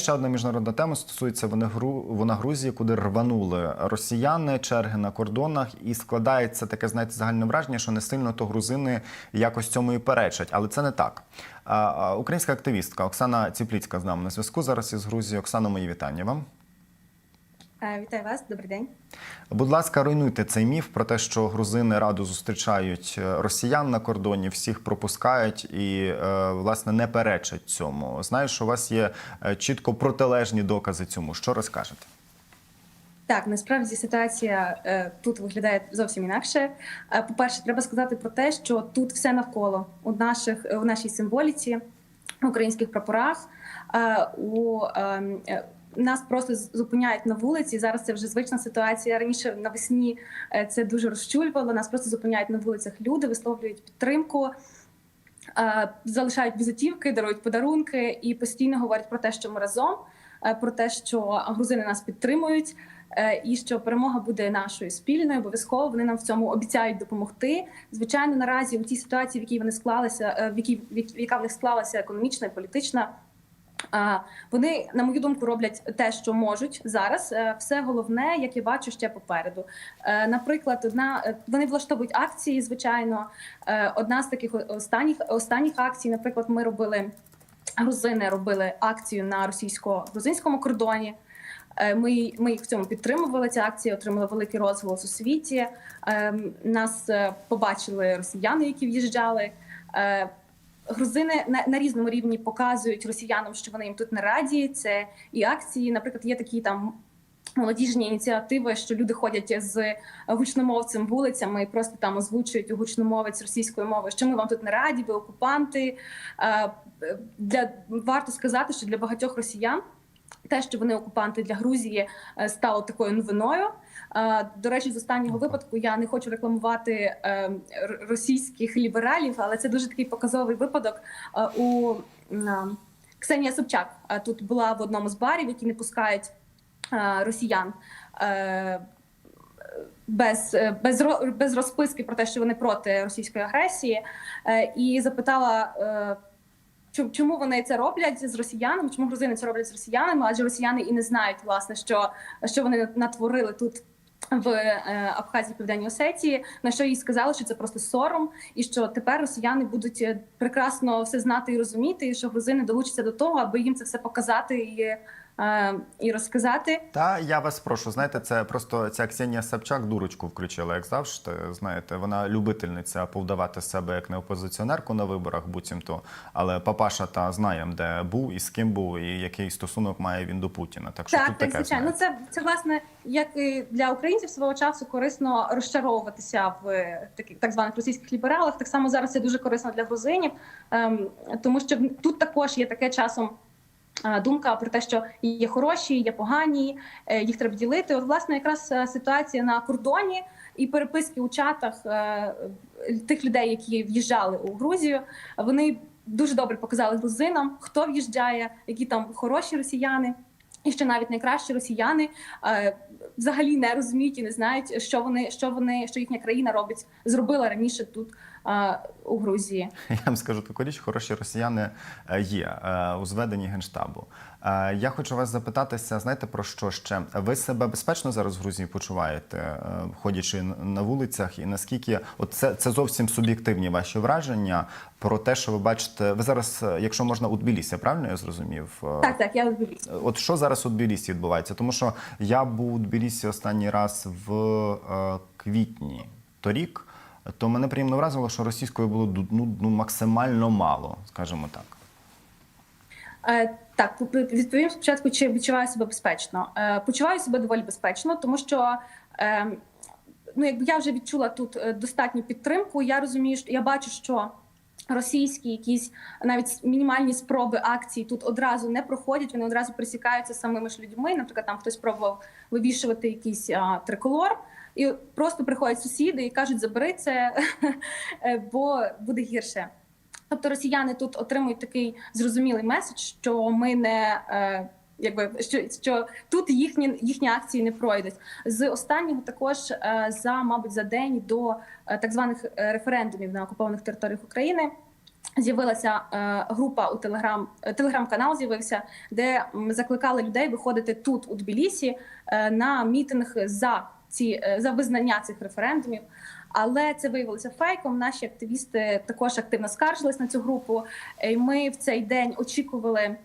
Ще одна міжнародна тема стосується вона гру вона Грузії, куди рванули росіяни, черги на кордонах, і складається таке, знаєте, загальне враження, що не сильно то грузини якось цьому і перечать, але це не так. Українська активістка Оксана Ціпліцька з нами на зв'язку зараз із Грузією. Оксана, мої вітання вам. Вітаю вас, добрий день. Будь ласка, руйнуйте цей міф про те, що грузини радо зустрічають е, росіян на кордоні, всіх пропускають і е, власне не перечать цьому. Знаю, що у вас є е, чітко протилежні докази цьому. Що розкажете? Так, насправді ситуація е, тут виглядає зовсім інакше. Е, по-перше, треба сказати про те, що тут все навколо у наших у нашій символіці, в українських прапорах. Е, у е, е, нас просто зупиняють на вулиці. Зараз це вже звична ситуація. Раніше навесні е, це дуже розчулювало. Нас просто зупиняють на вулицях люди, висловлюють підтримку. е, Залишають візитівки, дарують подарунки і постійно говорять про те, що ми разом, е, про те, що грузини нас підтримують, і що перемога буде нашою спільною. Обов'язково вони нам в цьому обіцяють допомогти. Звичайно, наразі у тій ситуації, в якій вони склалися, в якій в яка в них склалася економічна і політична. Вони, на мою думку, роблять те, що можуть зараз. Е, Все головне, як я бачу, ще попереду. Е, Наприклад, одна е, вони влаштовують акції. Звичайно, одна з таких останніх останніх акцій, наприклад, ми робили грузини, робили акцію на російсько-грузинському кордоні. Ми, ми їх в цьому підтримували. Ця акція отримала великий розголос у світі. Е, Нас побачили росіяни, які в'їжджали. Грузини на, на різному рівні показують росіянам, що вони їм тут не раді. Це і акції, наприклад, є такі там молодіжні ініціативи, що люди ходять з гучномовцем вулицями і просто там озвучують гучномовець російською мовою, що ми вам тут не раді, ви окупанти. Е, Для варто сказати, що для багатьох росіян. Те, що вони окупанти для Грузії, е, стало такою новиною. Е, До речі, з останнього випадку я не хочу рекламувати е, російських лібералів, але це дуже такий показовий випадок. У Ксенія Собчак тут була в одному з барів, які не пускають росіян. Без, без, без розписки про те, що вони проти російської агресії, і запитала, чому вони це роблять з росіянами, чому грузини це роблять з росіянами, адже росіяни і не знають, власне, що, що вони натворили тут. В е, Абхазії Південній Осетії, на що їй сказали, що це просто сором, і що тепер росіяни будуть е, прекрасно все знати і розуміти, і що грузини долучаться до того, аби їм це все показати і, і розказати. Та я вас прошу, знаєте, це просто ця Ксенія Собчак дурочку включила, як завжди. Знаєте, вона любительниця повдавати себе як не опозиціонерку на виборах, буцімто. Але папаша та знаємо, де був і з ким був, і який стосунок має він до Путіна. Так що Так, тут так, таке звичайно. Ну, це, це власне як і для українців свого часу корисно розчаровуватися в е, таких так званих російських лібералах. Так само зараз це дуже корисно для грузинів, ем, тому що тут також є таке часом. Думка про те, що є хороші, є погані, е, їх треба ділити. От, власне, якраз е, ситуація на кордоні і переписки у чатах е, тих людей, які в'їжджали у Грузію, вони дуже добре показали грузинам, хто в'їжджає, які там хороші росіяни. І що навіть найкращі росіяни е, взагалі не розуміють і не знають, що вони, що вони, що їхня країна робить, зробила раніше тут у Грузії. Я вам скажу таку річ, хороші росіяни е, є е, у зведенні генштабу. Е, Я хочу вас запитатися, знаєте про що ще? Ви себе безпечно зараз в Грузії почуваєте, ходячи на вулицях, і наскільки от це, це зовсім суб'єктивні ваші враження про те, що ви бачите. Ви зараз, якщо можна, у Тбілісі, правильно я зрозумів? Так, так, я відповість. От що зараз у Тбілісі відбувається? Тому що я був у Тбілісі останній раз в квітні торік, то мене приємно вразило, що російської було ну, ну, максимально мало, скажімо так. Е, Так, відповім спочатку, чи відчуваю себе безпечно. Е, Почуваю себе доволі безпечно, тому що е, ну, якби я вже відчула тут достатню підтримку. Я розумію, що я бачу, що російські якісь навіть мінімальні спроби акцій тут одразу не проходять. Вони одразу присікаються самими ж людьми. Наприклад, там хтось пробував вивішувати якийсь триколор. І просто приходять сусіди і кажуть, забери це, е, бо буде гірше. Тобто росіяни тут отримують такий зрозумілий меседж, що ми не е, якби що, що тут їхні їхні акції не пройдуть. З останнього також е, за мабуть за день до так званих референдумів на окупованих територіях України. З'явилася е, група у телеграм, е, телеграм-канал з'явився, де закликали людей виходити тут, у Тбілісі, е, на мітинг за ці е, за визнання цих референдумів. Але це виявилося фейком. Наші активісти також активно скаржились на цю групу. І ми в цей день очікували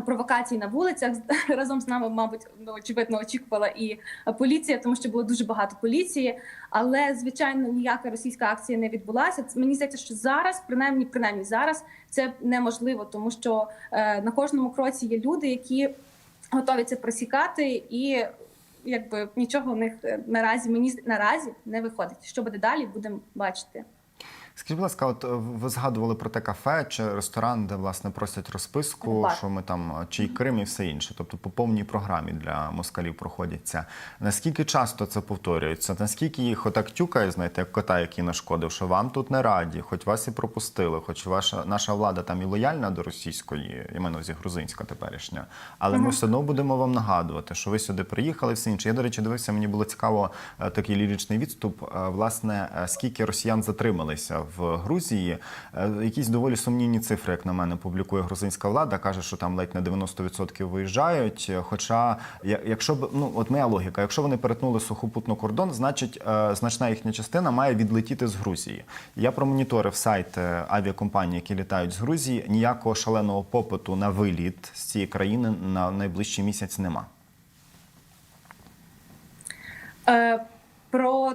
провокацій на вулицях. Разом з нами, мабуть, ну, очевидно, очікувала і поліція, тому що було дуже багато поліції. Але звичайно ніяка російська акція не відбулася. Мені здається, що зараз, принаймні, принаймні зараз, це неможливо, тому що е, на кожному кроці є люди, які готові це просікати, і якби нічого у них е, наразі мені наразі не виходить. Що буде далі, будемо бачити. Скажіть, будь ласка, от е, ви згадували про те кафе чи ресторан, де власне просять розписку, Бар. що ми там е, чий Крим і все інше, тобто по повній програмі для москалів проходяться. Наскільки часто це повторюється? Наскільки їх отак тюкає, знаєте, як кота, який нашкодив, що вам тут не раді, хоч вас і пропустили, хоч ваша наша влада там і лояльна до російської, я маю на увазі грузинська теперішня, але ми все одно будемо вам нагадувати, що ви сюди приїхали, все інше. Я, до речі, дивився, мені було цікаво е, такий ліричний відступ. Власне, скільки росіян затрималися в Грузії. Е, Якісь доволі сумнівні цифри, як на мене, публікує грузинська влада. каже, що там ледь на 90% виїжджають. Е, Хоча, якщо б ну от моя логіка, якщо вони перетнули сухопутно кордон, значить е, значна їхня частина має відлетіти з Грузії. Я промоніторив сайт авіакомпаній, які літають з Грузії. Ніякого шаленого попиту на виліт з цієї країни на найближчий місяць нема. Про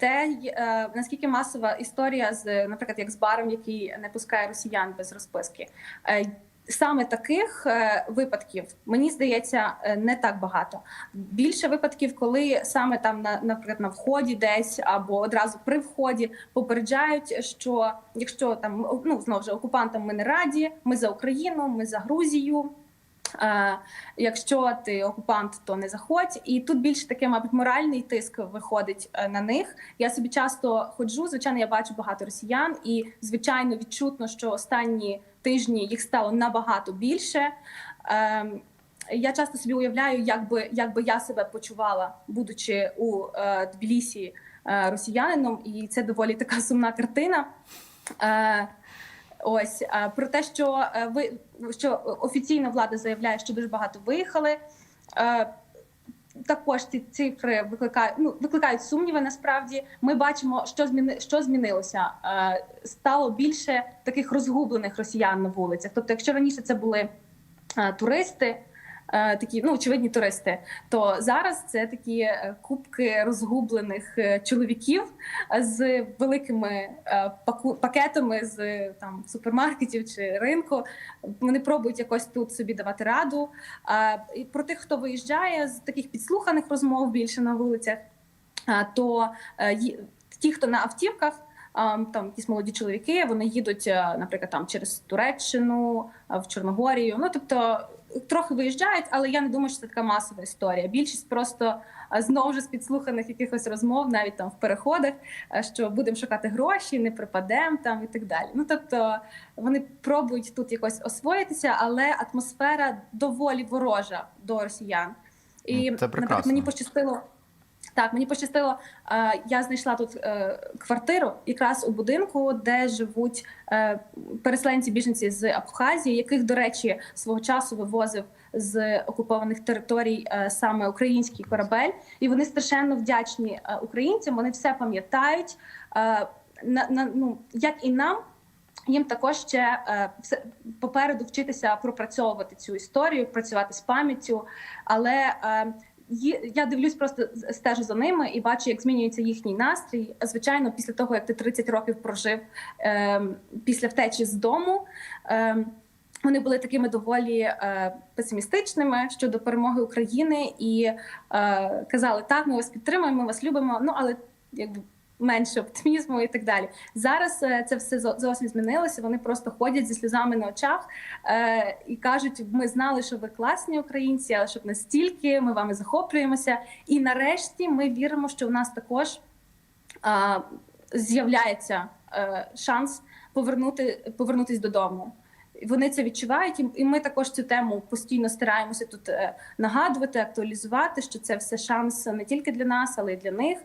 те, е, наскільки масова історія з, наприклад, як з баром, який не пускає росіян без розписки. Е, Саме таких е, випадків мені здається не так багато. Більше випадків, коли саме там на наприклад на вході десь або одразу при вході попереджають, що якщо там ну знову ж окупантам ми не раді, ми за Україну, ми за Грузію. Якщо ти окупант, то не заходь. І тут більше таке, мабуть, моральний тиск виходить е, на них. Я собі часто ходжу. Звичайно, я бачу багато росіян, і звичайно відчутно, що останні тижні їх стало набагато більше. Ем, я часто собі уявляю, як би, як би я себе почувала, будучи у е, Тбілісі е, росіянином, і це доволі така сумна картина. Ось е, про те, що е, ви що офіційна влада заявляє, що дуже багато виїхали. Е, Також ці цифри викликають ну викликають сумніви. Насправді ми бачимо, що зміни що змінилося. Стало більше таких розгублених росіян на вулицях. Тобто, якщо раніше це були туристи, такі ну очевидні туристи, то зараз це такі е, кубки розгублених е, чоловіків е, з великими е, пакетами з е, там супермаркетів чи ринку. Вони пробують якось тут собі давати раду. Е, І про тих, хто виїжджає з таких підслуханих розмов більше на вулицях, е, то е, ті, хто на автівках. Там якісь молоді чоловіки, вони їдуть, е, наприклад, там через Туреччину, в Чорногорію. Ну тобто трохи виїжджають, але я не думаю, що це така масова історія. Більшість просто знову ж з підслуханих якихось розмов, навіть там в переходах, що будемо шукати гроші, не припадемо там і так далі. Ну тобто вони пробують тут якось освоїтися, але атмосфера доволі ворожа до росіян. І Ну, це наприклад, мені пощастило. Так, мені пощастило. е, Я знайшла тут е, квартиру якраз у будинку, де живуть е, переселенці біженці з Абхазії, яких, до речі, свого часу вивозив з окупованих територій саме український корабель, і вони страшенно вдячні українцям. Вони все пам'ятають. На, на ну як і нам. Їм також ще все попереду вчитися пропрацьовувати цю історію, працювати з пам'яттю. Але я дивлюсь, просто стежу за ними і бачу, як змінюється їхній настрій. Звичайно, після того як ти 30 років прожив е, після втечі з дому. Е, вони були такими доволі е, песимістичними щодо перемоги України і е, казали: так, ми вас підтримуємо, ми вас любимо. Ну але якби менше оптимізму і так далі. Зараз е, це все зовсім змінилося. Вони просто ходять зі сльозами на очах е, і кажуть: ми знали, що ви класні українці, але щоб настільки ми вами захоплюємося. І нарешті ми віримо, що в нас також е, з'являється е, шанс повернути повернутись додому. Вони це відчувають, і- і ми також цю тему постійно стараємося тут е, нагадувати, актуалізувати, що це все шанс не тільки для нас, але й для них.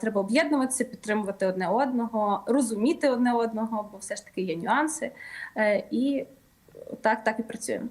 Треба об'єднуватися, підтримувати одне одного, розуміти одне одного, бо все ж таки є нюанси. Е, І так, так і працюємо.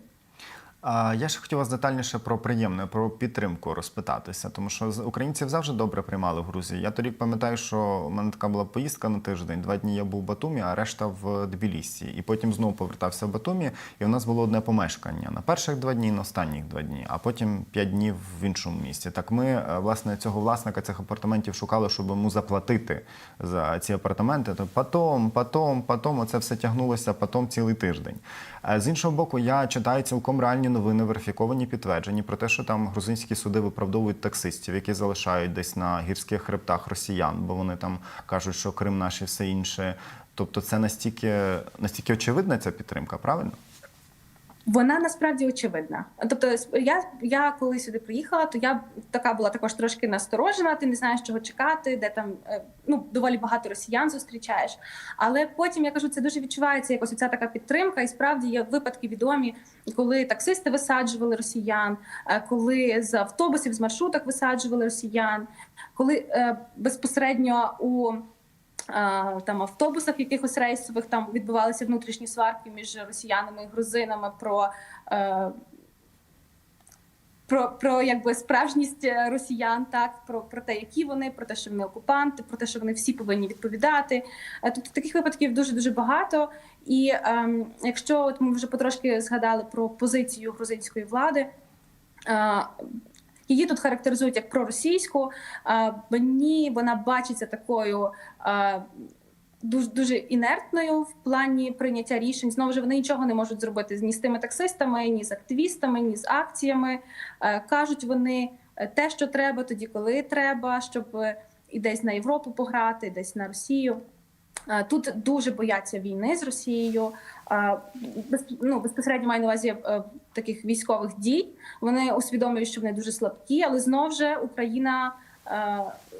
Я ще хотів вас детальніше про приємне, про підтримку розпитатися, тому що українців завжди добре приймали в Грузії. Я торік пам'ятаю, що у мене така була поїздка на тиждень. Два дні я був в Батумі, а решта в Тбілісі. І потім знову повертався в Батумі, і у нас було одне помешкання на перших два дні, на останніх два дні, а потім п'ять днів в іншому місті. Так ми е, власне цього власника цих апартаментів шукали, щоб йому заплатити за ці апартаменти. То потом, потом, потом, оце все тягнулося потом цілий тиждень. Е, З іншого боку, я читаю цілком реальні новини, верифіковані, підтверджені про те, що там грузинські суди виправдовують таксистів, які залишають десь на гірських хребтах росіян, бо вони там кажуть, що Крим наш і все інше. Тобто, це настільки настільки очевидна ця підтримка, правильно? Вона насправді очевидна. Тобто, я, я коли сюди приїхала, то я така була також трошки насторожена. Ти не знаєш, чого чекати, де там е, ну доволі багато росіян зустрічаєш. Але потім я кажу, це дуже відчувається якось оця така підтримка. І справді є випадки відомі, коли таксисти висаджували росіян, е, коли з автобусів з маршруток висаджували росіян, коли е, безпосередньо у там автобусах якихось рейсових там відбувалися внутрішні сварки між росіянами і грузинами про. е, Про, про якби справжність росіян, так про, про те, які вони, про те, що вони окупанти, про те, що вони всі повинні відповідати. Е, Тобто таких випадків дуже дуже багато. І ем, якщо от ми вже потрошки згадали про позицію грузинської влади, е, її тут характеризують як проросійську. Мені вона бачиться такою. Дуже дуже інертною в плані прийняття рішень. Знову ж вони нічого не можуть зробити ні з тими таксистами, ні з активістами, ні з акціями. Кажуть вони е, те, що треба, тоді коли треба, щоб е, і десь на Європу пограти, десь на Росію. Е, Тут дуже бояться війни з Росією. Е, ну, безпосередньо маю на увазі е, таких військових дій. Вони усвідомлюють, що вони дуже слабкі, але знов же Україна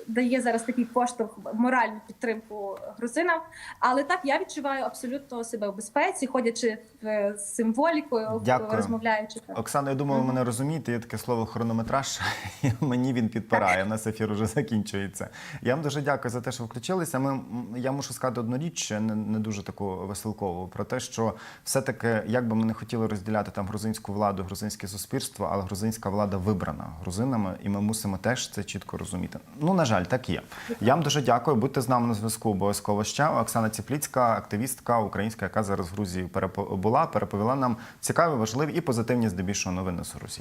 дає зараз такий поштовх моральну підтримку грузинам. Але так я відчуваю абсолютно себе в безпеці, ходячи е, з символікою, Дякую. розмовляючи. Оксана, я думаю, ви мене розумієте. Є таке слово хронометраж. Мені він підпирає. У нас ефір уже закінчується. Я вам дуже дякую за те, що включилися. Ми я мушу сказати одну річ, не, не дуже таку веселкову, про те, що все-таки, як би ми не хотіли розділяти там грузинську владу, грузинське суспільство, але грузинська влада вибрана грузинами, і ми мусимо теж це чітко розуміти. Ну, на жаль, так є. Я вам дуже дякую. Будьте з нами на зв'язку обов'язково ще. Оксана Ціпліцька, активістка українська, яка зараз в Грузії була, переповіла нам цікаві, важливі і позитивні здебільшого новини з Грузії.